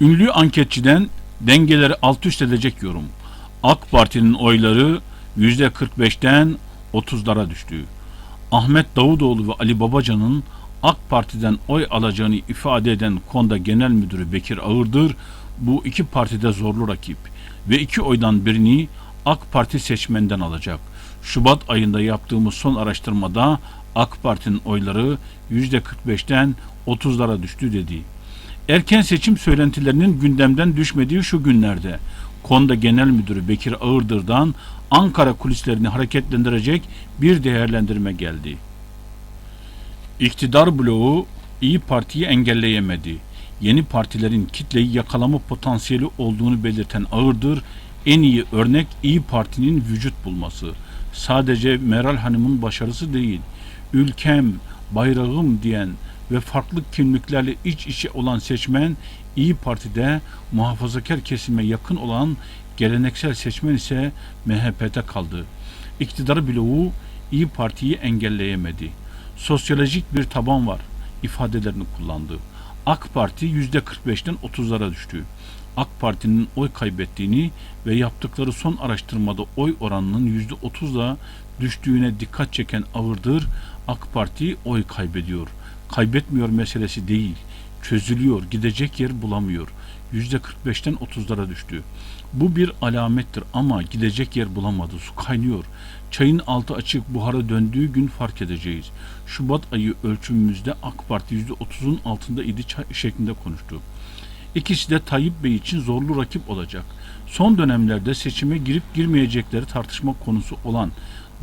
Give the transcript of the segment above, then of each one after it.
Ünlü anketçiden dengeleri alt üst edecek yorum. AK Parti'nin oyları %45'ten 30'lara düştü. Ahmet Davutoğlu ve Ali Babacan'ın AK Parti'den oy alacağını ifade eden Konda Genel Müdürü Bekir Ağırdır, bu iki partide zorlu rakip ve iki oydan birini AK Parti seçmenden alacak. Şubat ayında yaptığımız son araştırmada AK Parti'nin oyları %45'ten 30'lara düştü dedi. Erken seçim söylentilerinin gündemden düşmediği şu günlerde Konda Genel Müdürü Bekir Ağırdır'dan Ankara kulislerini hareketlendirecek bir değerlendirme geldi. İktidar bloğu İyi Parti'yi engelleyemedi. Yeni partilerin kitleyi yakalama potansiyeli olduğunu belirten Ağırdır, en iyi örnek İyi Parti'nin vücut bulması. Sadece Meral Hanım'ın başarısı değil, ülkem, bayrağım diyen ve farklı kimliklerle iç içe olan seçmen İyi Parti'de muhafazakar kesime yakın olan geleneksel seçmen ise MHP'de kaldı. İktidar bloğu İyi Parti'yi engelleyemedi. Sosyolojik bir taban var ifadelerini kullandı. AK Parti %45'ten 30'lara düştü. AK Parti'nin oy kaybettiğini ve yaptıkları son araştırmada oy oranının %30'la düştüğüne dikkat çeken Ağırdır, AK Parti oy kaybediyor. Kaybetmiyor meselesi değil, çözülüyor, gidecek yer bulamıyor. %45'ten 30'lara düştü. Bu bir alamettir ama gidecek yer bulamadı, su kaynıyor. Çayın altı açık buhara döndüğü gün fark edeceğiz. Şubat ayı ölçümümüzde AK Parti %30'un altında idi şeklinde konuştu. İkisi de Tayyip Bey için zorlu rakip olacak. Son dönemlerde seçime girip girmeyecekleri tartışma konusu olan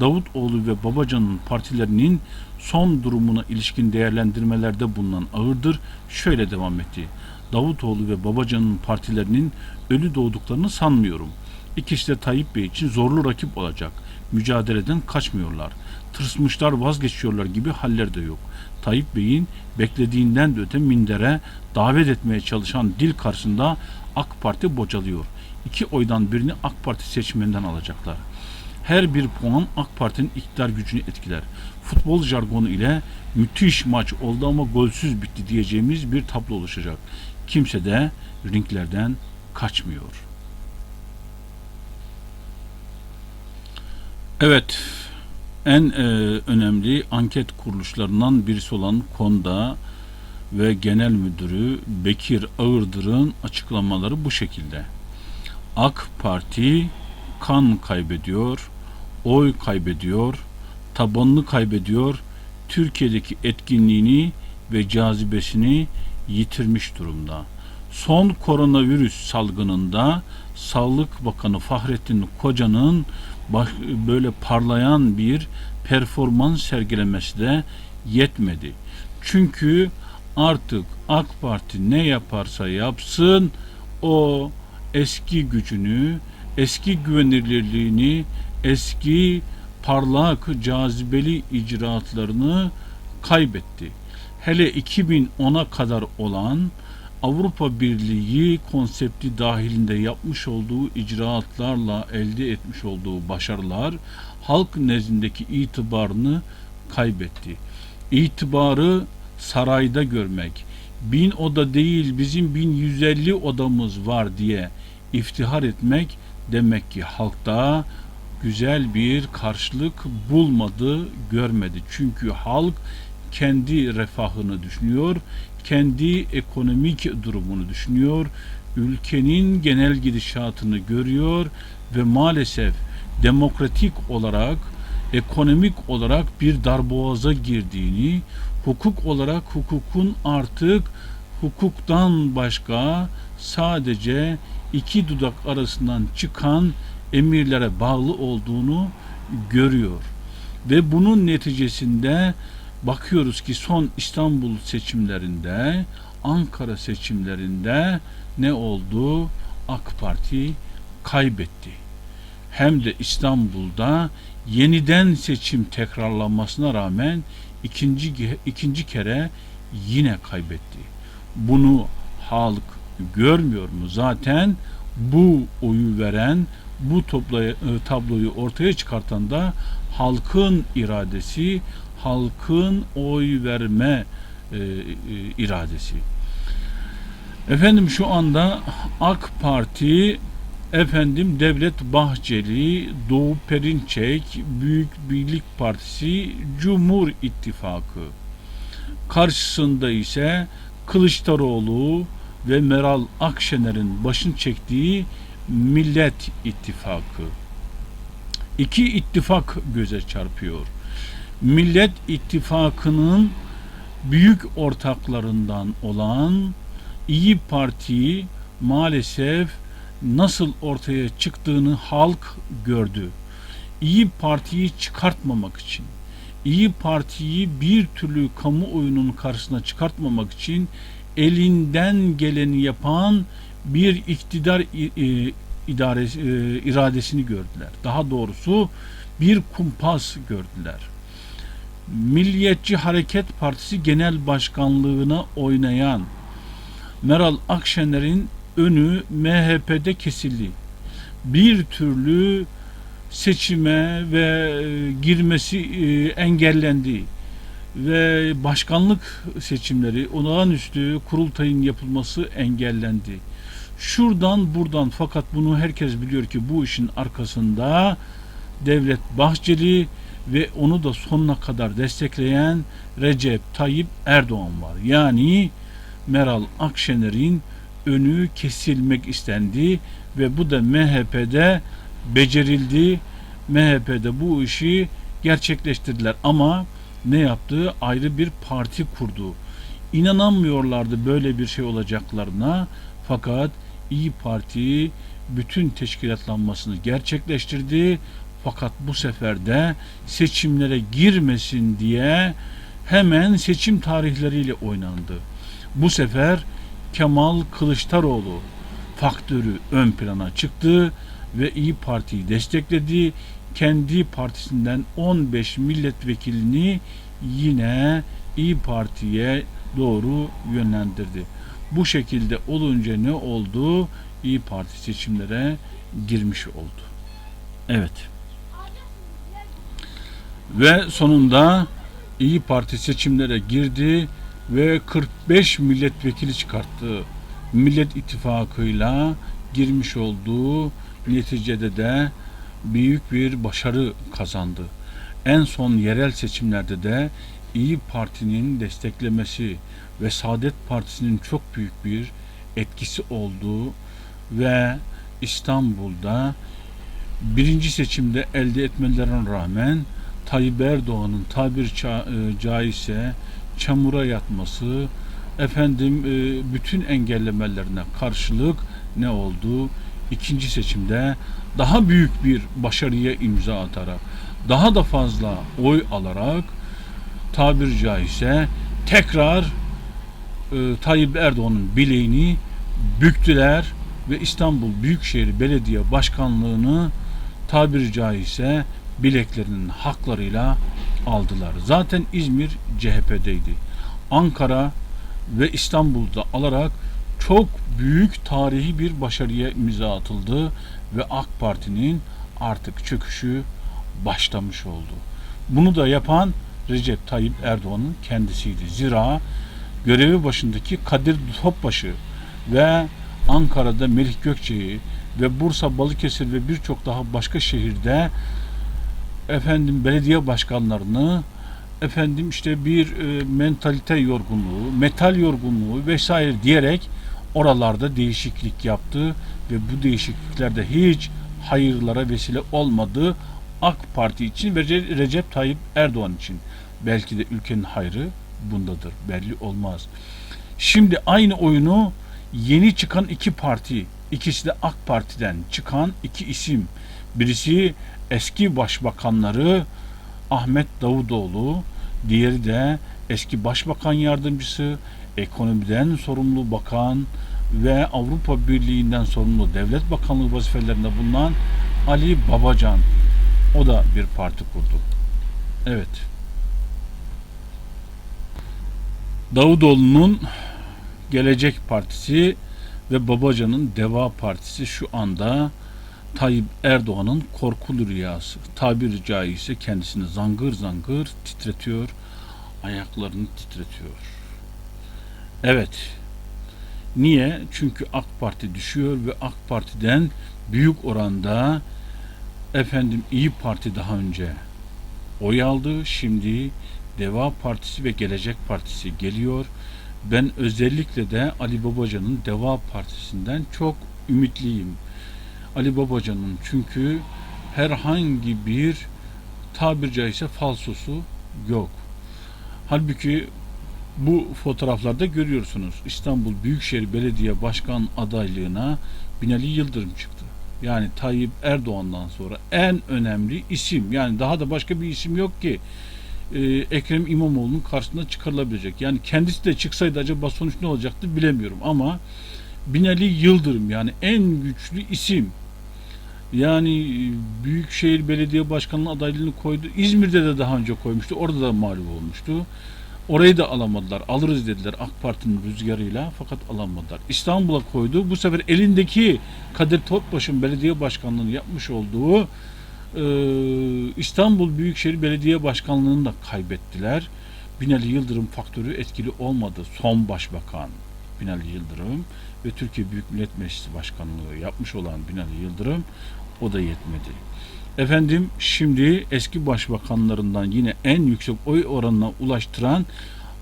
Davutoğlu ve Babacan'ın partilerinin son durumuna ilişkin değerlendirmelerde bulunan Ağırdır şöyle devam etti. Davutoğlu ve Babacan'ın partilerinin ölü doğduklarını sanmıyorum. İkisi de Tayyip Bey için zorlu rakip olacak. Mücadeleden kaçmıyorlar. Tırsmışlar vazgeçiyorlar gibi haller de yok. Tayyip Bey'in beklediğinden de öte mindere davet etmeye çalışan dil karşısında AK Parti bocalıyor. İki oydan birini AK Parti seçmeninden alacaklar. Her bir puan AK Parti'nin iktidar gücünü etkiler. Futbol jargonu ile müthiş maç oldu ama golsüz bitti diyeceğimiz bir tablo oluşacak. Kimse de ringlerden kaçmıyor. Evet, en e, önemli anket kuruluşlarından birisi olan Konda ve Genel Müdürü Bekir Ağırdır'ın açıklamaları bu şekilde. AK Parti kan kaybediyor, oy kaybediyor, tabanını kaybediyor, Türkiye'deki etkinliğini ve cazibesini yitirmiş durumda. Son koronavirüs salgınında Sağlık Bakanı Fahrettin Koca'nın böyle parlayan bir performans sergilemesi de yetmedi. Çünkü artık AK Parti ne yaparsa yapsın o eski gücünü, eski güvenilirliğini, eski parlak, cazibeli icraatlarını kaybetti. Hele 2010'a kadar olan Avrupa Birliği konsepti dahilinde yapmış olduğu icraatlarla elde etmiş olduğu başarılar halk nezdindeki itibarını kaybetti. İtibarı sarayda görmek, bin oda değil bizim 1150 odamız var diye iftihar etmek demek ki halkta güzel bir karşılık bulmadı, görmedi. Çünkü halk kendi refahını düşünüyor, kendi ekonomik durumunu düşünüyor, ülkenin genel gidişatını görüyor ve maalesef demokratik olarak, ekonomik olarak bir darboğaza girdiğini, hukuk olarak hukukun artık hukuktan başka sadece iki dudak arasından çıkan emirlere bağlı olduğunu görüyor. Ve bunun neticesinde bakıyoruz ki son İstanbul seçimlerinde, Ankara seçimlerinde ne oldu? AK Parti kaybetti. Hem de İstanbul'da yeniden seçim tekrarlanmasına rağmen ikinci ikinci kere yine kaybetti. Bunu halk görmüyor mu? Zaten bu oyu veren, bu topla- e, tabloyu ortaya çıkartan da halkın iradesi, halkın oy verme e, e, iradesi. Efendim şu anda AK Parti, efendim Devlet Bahçeli, Doğu Perinçek, Büyük Birlik Partisi, Cumhur İttifakı. Karşısında ise Kılıçdaroğlu ve Meral Akşener'in başın çektiği Millet İttifakı. İki ittifak göze çarpıyor. Millet İttifakı'nın büyük ortaklarından olan İyi Parti'yi maalesef nasıl ortaya çıktığını halk gördü. İyi Parti'yi çıkartmamak için, İyi Parti'yi bir türlü kamuoyunun karşısına çıkartmamak için elinden geleni yapan bir iktidar e, idaresi, e, iradesini gördüler. Daha doğrusu bir kumpas gördüler. Milliyetçi Hareket Partisi Genel Başkanlığına oynayan Meral Akşener'in önü MHP'de kesildi. Bir türlü seçime ve e, girmesi engellendi ve başkanlık seçimleri olağanüstü kurultayın yapılması engellendi. Şuradan buradan fakat bunu herkes biliyor ki bu işin arkasında Devlet Bahçeli ve onu da sonuna kadar destekleyen Recep Tayyip Erdoğan var. Yani Meral Akşener'in önü kesilmek istendi ve bu da MHP'de becerildi. MHP'de bu işi gerçekleştirdiler ama ne yaptı? Ayrı bir parti kurdu. İnanamıyorlardı böyle bir şey olacaklarına fakat İyi Parti bütün teşkilatlanmasını gerçekleştirdi. Fakat bu sefer de seçimlere girmesin diye hemen seçim tarihleriyle oynandı. Bu sefer Kemal Kılıçdaroğlu faktörü ön plana çıktı ve İyi Parti'yi destekledi. Kendi partisinden 15 milletvekilini yine İyi Parti'ye doğru yönlendirdi. Bu şekilde olunca ne oldu? İyi Parti seçimlere girmiş oldu. Evet. Ve sonunda İyi Parti seçimlere girdi ve 45 milletvekili çıkarttı. Millet İttifakı'yla girmiş olduğu neticede de büyük bir başarı kazandı. En son yerel seçimlerde de İyi Parti'nin desteklemesi ve Saadet Partisi'nin çok büyük bir etkisi olduğu ve İstanbul'da birinci seçimde elde etmelerine rağmen Tayyip Erdoğan'ın tabir e, caizse çamura yatması, efendim e, bütün engellemelerine karşılık ne oldu? İkinci seçimde daha büyük bir başarıya imza atarak, daha da fazla oy alarak tabir caizse tekrar Tayyip Erdoğan'ın bileğini büktüler ve İstanbul Büyükşehir Belediye Başkanlığı'nı tabiri caizse bileklerinin haklarıyla aldılar. Zaten İzmir CHP'deydi. Ankara ve İstanbul'da alarak çok büyük tarihi bir başarıya imza atıldı ve AK Parti'nin artık çöküşü başlamış oldu. Bunu da yapan Recep Tayyip Erdoğan'ın kendisiydi. Zira görevi başındaki Kadir Topbaşı ve Ankara'da Melih Gökçe'yi ve Bursa, Balıkesir ve birçok daha başka şehirde efendim belediye başkanlarını efendim işte bir e, mentalite yorgunluğu, metal yorgunluğu vesaire diyerek oralarda değişiklik yaptı ve bu değişikliklerde hiç hayırlara vesile olmadı AK Parti için ve Re- Recep Tayyip Erdoğan için. Belki de ülkenin hayrı bundadır. Belli olmaz. Şimdi aynı oyunu yeni çıkan iki parti, ikisi de AK Parti'den çıkan iki isim. Birisi eski başbakanları Ahmet Davutoğlu, diğeri de eski başbakan yardımcısı, ekonomiden sorumlu bakan ve Avrupa Birliği'nden sorumlu devlet bakanlığı vazifelerinde bulunan Ali Babacan. O da bir parti kurdu. Evet. Davutoğlu'nun Gelecek Partisi ve Babacan'ın Deva Partisi şu anda Tayyip Erdoğan'ın korkulu rüyası. Tabiri caizse kendisini zangır zangır titretiyor, ayaklarını titretiyor. Evet, Niye? Çünkü AK Parti düşüyor ve AK Parti'den büyük oranda efendim İyi Parti daha önce oy aldı. Şimdi Deva Partisi ve Gelecek Partisi geliyor. Ben özellikle de Ali Babacan'ın Deva Partisi'nden çok ümitliyim. Ali Babacan'ın çünkü herhangi bir tabir caizse falsosu yok. Halbuki bu fotoğraflarda görüyorsunuz. İstanbul Büyükşehir Belediye Başkan adaylığına Binali Yıldırım çıktı. Yani Tayyip Erdoğan'dan sonra en önemli isim. Yani daha da başka bir isim yok ki e, Ekrem İmamoğlu'nun karşısına çıkarılabilecek. Yani kendisi de çıksaydı acaba sonuç ne olacaktı bilemiyorum ama Binali Yıldırım yani en güçlü isim. Yani Büyükşehir Belediye Başkanı'nın adaylığını koydu. İzmir'de de daha önce koymuştu. Orada da mağlup olmuştu. Orayı da alamadılar. Alırız dediler AK Parti'nin rüzgarıyla fakat alamadılar. İstanbul'a koydu. Bu sefer elindeki Kadir Topbaş'ın belediye başkanlığını yapmış olduğu İstanbul Büyükşehir Belediye Başkanlığı'nı da kaybettiler. Binali Yıldırım faktörü etkili olmadı. Son başbakan Binali Yıldırım ve Türkiye Büyük Millet Meclisi Başkanlığı yapmış olan Binali Yıldırım o da yetmedi. Efendim şimdi eski başbakanlarından yine en yüksek oy oranına ulaştıran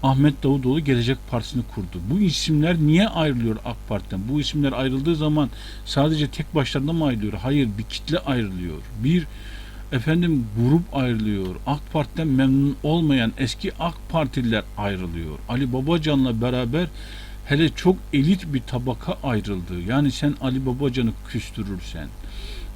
Ahmet Davutoğlu Gelecek Partisi'ni kurdu. Bu isimler niye ayrılıyor AK Parti'den? Bu isimler ayrıldığı zaman sadece tek başlarına mı ayrılıyor? Hayır bir kitle ayrılıyor. Bir efendim grup ayrılıyor. AK Parti'den memnun olmayan eski AK Partililer ayrılıyor. Ali Babacan'la beraber hele çok elit bir tabaka ayrıldı. Yani sen Ali Babacan'ı küstürürsen,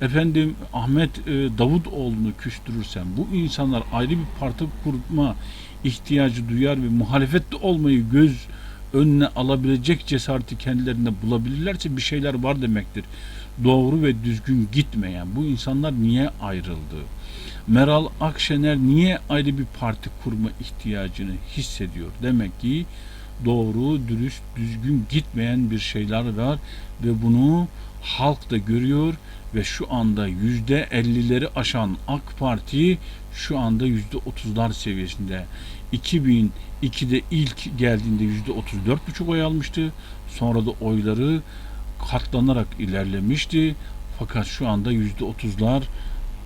efendim Ahmet e, Davutoğlu'nu küstürürsen, bu insanlar ayrı bir parti kurma ihtiyacı duyar ve muhalefette olmayı göz önüne alabilecek cesareti kendilerinde bulabilirlerse bir şeyler var demektir. Doğru ve düzgün gitmeyen bu insanlar niye ayrıldı? Meral Akşener niye ayrı bir parti kurma ihtiyacını hissediyor? Demek ki doğru, dürüst, düzgün gitmeyen bir şeyler var ve bunu halk da görüyor ve şu anda yüzde ellileri aşan AK Parti şu anda yüzde otuzlar seviyesinde. 2002'de ilk geldiğinde yüzde otuz dört buçuk oy almıştı. Sonra da oyları katlanarak ilerlemişti. Fakat şu anda yüzde otuzlar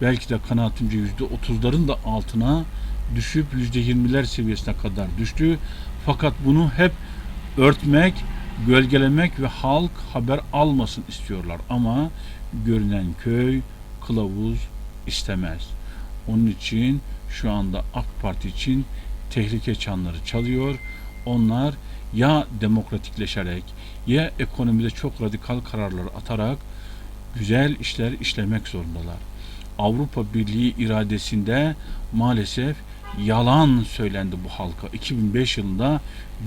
belki de kanaatimce yüzde otuzların da altına düşüp yüzde yirmiler seviyesine kadar düştü. Fakat bunu hep örtmek, gölgelemek ve halk haber almasın istiyorlar. Ama görünen köy kılavuz istemez. Onun için şu anda AK Parti için tehlike çanları çalıyor. Onlar ya demokratikleşerek ya ekonomide çok radikal kararlar atarak güzel işler işlemek zorundalar. Avrupa Birliği iradesinde maalesef yalan söylendi bu halka. 2005 yılında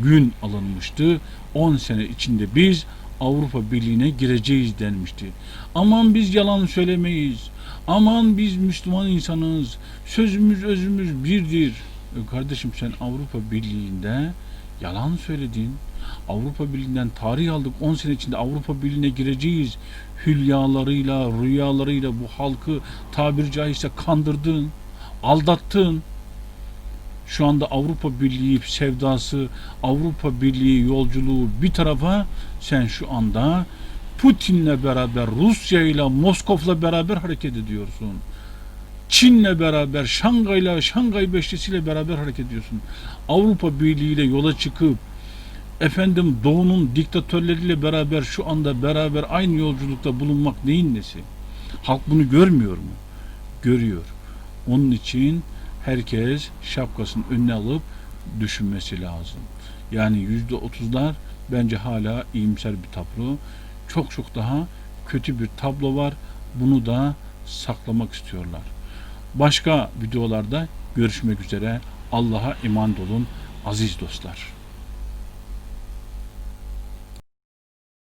gün alınmıştı. 10 sene içinde biz Avrupa Birliği'ne gireceğiz denmişti. Aman biz yalan söylemeyiz. Aman biz Müslüman insanız. Sözümüz özümüz birdir. E kardeşim sen Avrupa Birliği'nde yalan söyledin. Avrupa Birliği'nden tarih aldık. 10 sene içinde Avrupa Birliği'ne gireceğiz. Hülyalarıyla, rüyalarıyla bu halkı tabir caizse kandırdın. Aldattın. Şu anda Avrupa Birliği sevdası, Avrupa Birliği yolculuğu bir tarafa sen şu anda Putin'le beraber, Rusya ile Moskov'la beraber hareket ediyorsun. Çin'le beraber, Şangay'la, Şangay Beşlisi'yle beraber hareket ediyorsun. Avrupa Birliği ile yola çıkıp efendim Doğu'nun diktatörleriyle beraber şu anda beraber aynı yolculukta bulunmak neyin nesi? Halk bunu görmüyor mu? Görüyor. Onun için herkes şapkasını önüne alıp düşünmesi lazım. Yani yüzde otuzlar bence hala iyimser bir tablo. Çok çok daha kötü bir tablo var. Bunu da saklamak istiyorlar. Başka videolarda görüşmek üzere. Allah'a iman olun aziz dostlar.